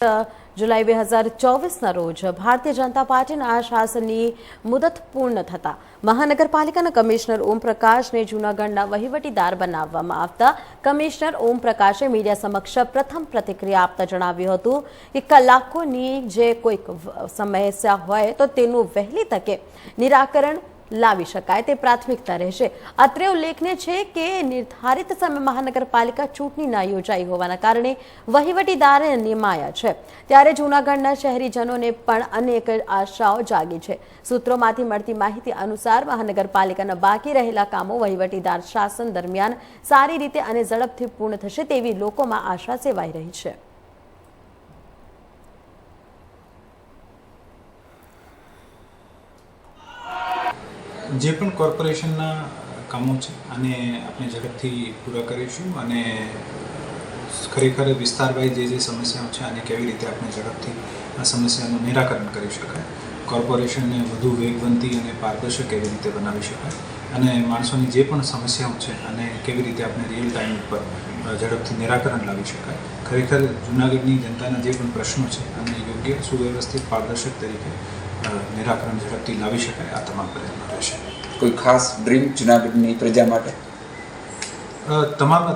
જુલાઈ બે હજાર ચોવીસના રોજ ભારતીય જનતા પાર્ટીના શાસનની મુદત પૂર્ણ થતા મહાનગરપાલિકાના કમિશનર ઓમ પ્રકાશને જૂનાગઢના વહીવટીદાર બનાવવામાં આવતા કમિશનર ઓમ પ્રકાશે મીડિયા સમક્ષ પ્રથમ પ્રતિક્રિયા આપતા જણાવ્યું હતું કે કલાકોની જે કોઈક સમસ્યા હોય તો તેનું વહેલી તકે નિરાકરણ લાવી શકાય તે પ્રાથમિકતા રહેશે. અત્રે ઉલ્લેખનીય છે કે નિર્ધારિત સમય મહાનગરપાલિકા ચૂંટણી ના યોજાઈ હોવાના કારણે વહીવટીદાર નિમાયા છે. ત્યારે જૂનાગઢના શહેરીજનોને પણ અનેક આશાઓ જાગી છે. સૂત્રોમાંથી મળતી માહિતી અનુસાર મહાનગરપાલિકાના બાકી રહેલા કામો વહીવટીદાર શાસન દરમિયાન સારી રીતે અને ઝડપથી પૂર્ણ થશે તેવી લોકોમાં આશા સેવાઈ રહી છે. જે પણ કોર્પોરેશનના કામો છે અને આપણે ઝડપથી પૂરા કરીશું અને ખરેખર વિસ્તારવાઈ જે જે સમસ્યાઓ છે આને કેવી રીતે આપણે ઝડપથી આ સમસ્યાનું નિરાકરણ કરી શકાય, કોર્પોરેશનને વધુ વેગવંતી અને પારદર્શક કેવી રીતે બનાવી શકાય અને માણસોની જે પણ સમસ્યાઓ છે અને કેવી રીતે આપણે રિયલ ટાઈમ ઉપર ઝડપથી નિરાકરણ લાવી શકાય. ખરેખર જૂનાગઢની જનતાના જે પણ પ્રશ્નો છે અને યોગ્ય સુવ્યવસ્થિત પારદર્શક તરીકે નિરાકરણ ઝડપથી લાવી શકાય આ તમામ પ્રયત્નો. કોઈ ખાસ ડ્રીમ જુનાગઢની પ્રજા માટે? તમામ